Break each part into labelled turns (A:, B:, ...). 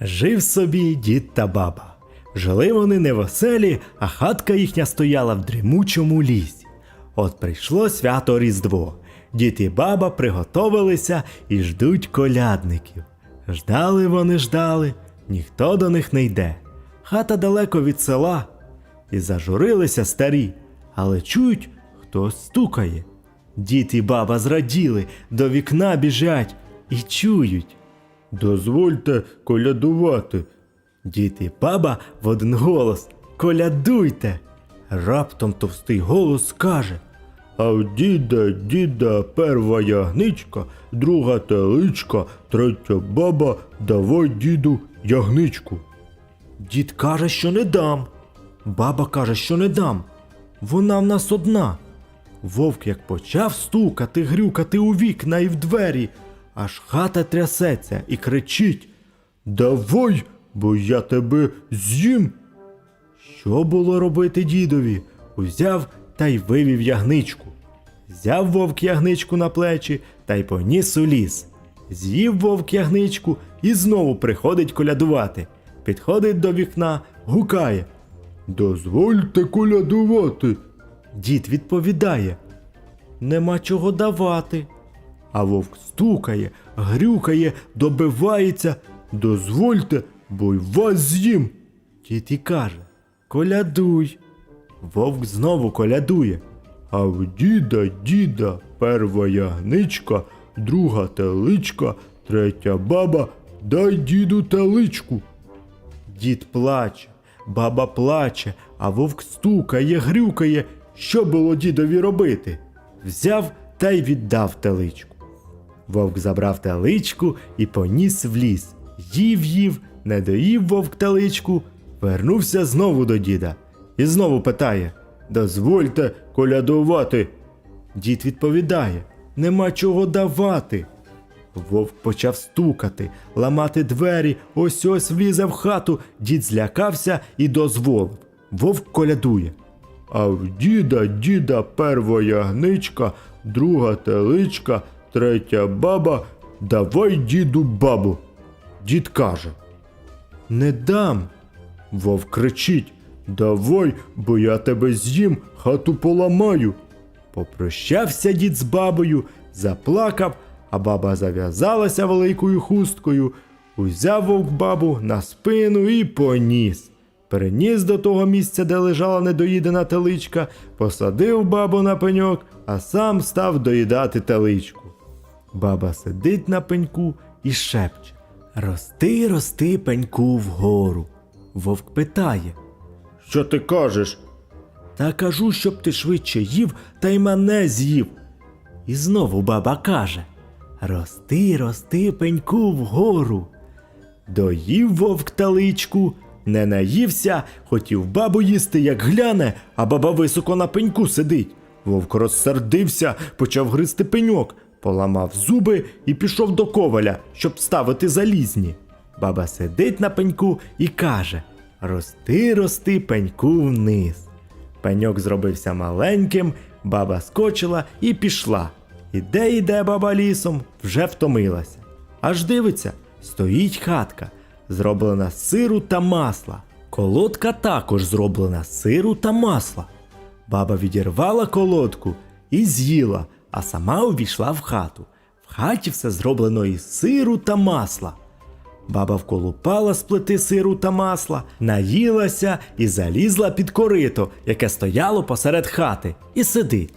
A: Жив собі дід та баба. Жили вони не в оселі, а хатка їхня стояла в дрімучому лісі. От прийшло свято Різдво. Дід і баба приготовилися і ждуть колядників. Ждали вони ждали, ніхто до них не йде. Хата далеко від села. І зажурилися старі, але чують, хтось стукає. Дід і баба зраділи, до вікна біжать і чують. Дозвольте колядувати. Дід і баба в один голос Колядуйте. Раптом товстий голос каже. А в діда, діда, перва ягничка, друга теличка, третя баба, давай діду ягничку. Дід каже, що не дам. Баба каже, що не дам. Вона в нас одна. Вовк як почав стукати, грюкати у вікна і в двері, аж хата трясеться і кричить Давай, бо я тебе з'їм. Що було робити дідові? Узяв та й вивів ягничку. Взяв вовк ягничку на плечі та й поніс у ліс. З'їв вовк ягничку і знову приходить колядувати. Підходить до вікна, гукає. Дозвольте колядувати. Дід відповідає. Нема чого давати. А вовк стукає, грюкає, добивається. Дозвольте, бо й вас з'їм. Дід і каже Колядуй. Вовк знову колядує. А в діда, діда, перва ягничка, друга теличка, третя баба, дай діду теличку. Дід плаче, баба плаче, а вовк стукає, грюкає. Що було дідові робити? Взяв та й віддав теличку. Вовк забрав теличку і поніс в ліс. Їв їв, не доїв вовк теличку, вернувся знову до діда і знову питає: Дозвольте колядувати. Дід відповідає: Нема чого давати. Вовк почав стукати, ламати двері, ось ось влізе в хату. Дід злякався і дозволив. Вовк колядує. А в діда, діда, перва ягничка, друга теличка, третя баба, давай діду бабу. Дід каже. Не дам. Вовк кричить. Давай, бо я тебе з'їм, хату поламаю. Попрощався дід з бабою, заплакав, а баба зав'язалася великою хусткою, узяв вовк бабу на спину і поніс. Переніс до того місця, де лежала недоїдена теличка, посадив бабу на пеньок, а сам став доїдати теличку. Баба сидить на пеньку і шепче Рости, рости, пеньку вгору. Вовк питає. Що ти кажеш? Та кажу, щоб ти швидше їв, та й мене з'їв. І знову баба каже Рости, рости, пеньку вгору. Доїв вовк таличку, не наївся, хотів бабу їсти, як гляне, а баба високо на пеньку сидить. Вовк розсердився, почав гризти пеньок, поламав зуби і пішов до коваля, щоб ставити залізні. Баба сидить на пеньку і каже Рости, рости, пеньку вниз. Пеньок зробився маленьким, баба скочила і пішла. Іде, іде баба лісом, вже втомилася. Аж дивиться, стоїть хатка, зроблена з сиру та масла. Колодка також зроблена з сиру та масла. Баба відірвала колодку і з'їла, а сама увійшла в хату. В хаті все зроблено із сиру та масла. Баба вколупала з плити сиру та масла, наїлася і залізла під корито, яке стояло посеред хати, і сидить.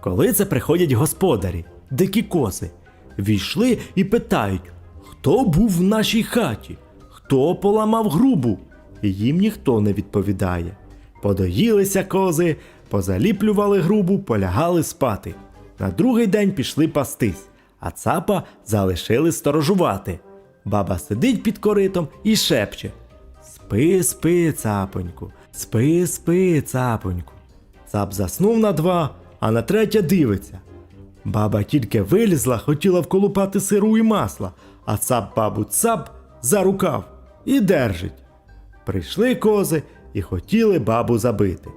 A: Коли це приходять господарі, дикі кози, війшли і питають, хто був в нашій хаті, хто поламав грубу. І їм ніхто не відповідає. Подоїлися кози, позаліплювали грубу, полягали спати. На другий день пішли пастись, а цапа залишили сторожувати. Баба сидить під коритом і шепче Спи, спи, цапоньку, спи, спи, цапоньку. Цап заснув на два, а на третє дивиться. Баба тільки вилізла, хотіла вколупати сиру і масла, а цап бабу цап за рукав і держить. Прийшли кози і хотіли бабу забити.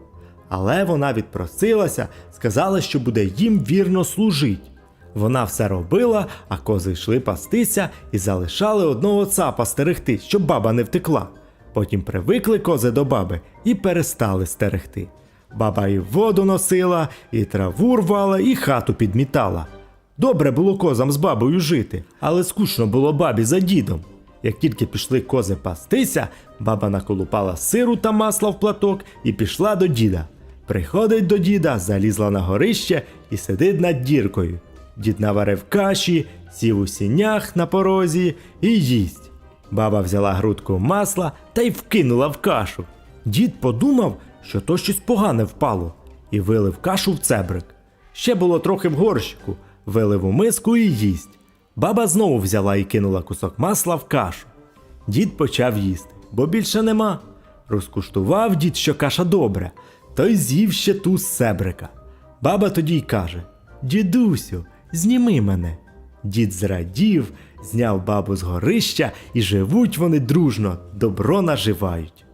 A: Але вона відпросилася, сказала, що буде їм вірно служить. Вона все робила, а кози йшли пастися і залишали одного цапа стерегти, щоб баба не втекла. Потім привикли кози до баби і перестали стерегти. Баба і воду носила, і траву рвала, і хату підмітала. Добре було козам з бабою жити, але скучно було бабі за дідом. Як тільки пішли кози пастися, баба наколупала сиру та масла в платок і пішла до діда. Приходить до діда, залізла на горище і сидить над діркою. Дід наварив каші, сів у сінях на порозі і їсть. Баба взяла грудку масла та й вкинула в кашу. Дід подумав, що то щось погане впало, і вилив кашу в цебрик. Ще було трохи в горщику, вилив у миску і їсть. Баба знову взяла і кинула кусок масла в кашу. Дід почав їсти, бо більше нема. Розкуштував дід, що каша добре, то й з'їв ще ту себрика. Баба тоді й каже: Дідусю, зніми мене. Дід зрадів, зняв бабу з горища, і живуть вони дружно, добро наживають.